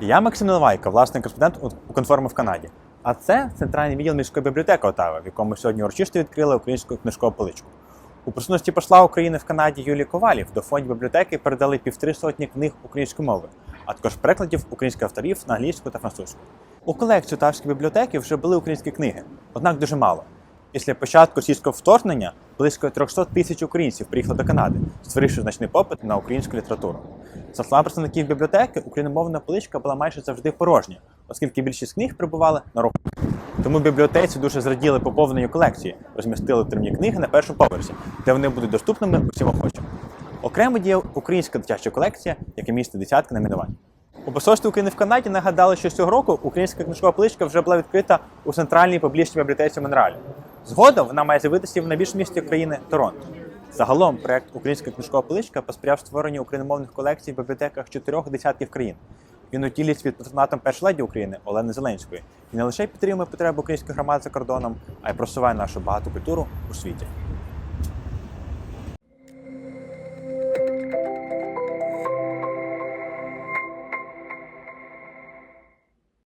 Я Максим Наливайко, власний кореспондент у конформи в Канаді. А це центральний відділ міської бібліотеки Отави, в якому сьогодні урочисто відкрили українську книжкову поличку. У присутності посла України в Канаді Юлії Ковалів до фондів бібліотеки передали півтори сотні книг української мови, а також перекладів українських авторів на англійську та французьку. У колекцію Отавської бібліотеки вже були українські книги, однак дуже мало. Після початку російського вторгнення близько 300 тисяч українців приїхали до Канади, створивши значний попит на українську літературу. За словами представників бібліотеки, україномовна поличка була майже завжди порожня, оскільки більшість книг прибували на руку. Тому бібліотеці дуже зраділи поповненню колекції, розмістили тримні книги на першому поверсі, де вони будуть доступними усім охочим. Окремо діє українська дитяча колекція, яка містить десятки номінувань. У посольстві України в Канаді нагадали, що цього року українська книжкова поличка вже була відкрита у центральній публічній бібліотеці Монреалі. Згодом вона має з'явитися в найбільшому місті країни Торонто. Загалом проект Українська книжкова поличка посприяв створенню україномовних колекцій в бібліотеках чотирьох десятків країн. Він уділить від патронатом першої леді України Олени Зеленської і не лише підтримує потреби українських громад за кордоном, а й просуває нашу багату культуру у світі.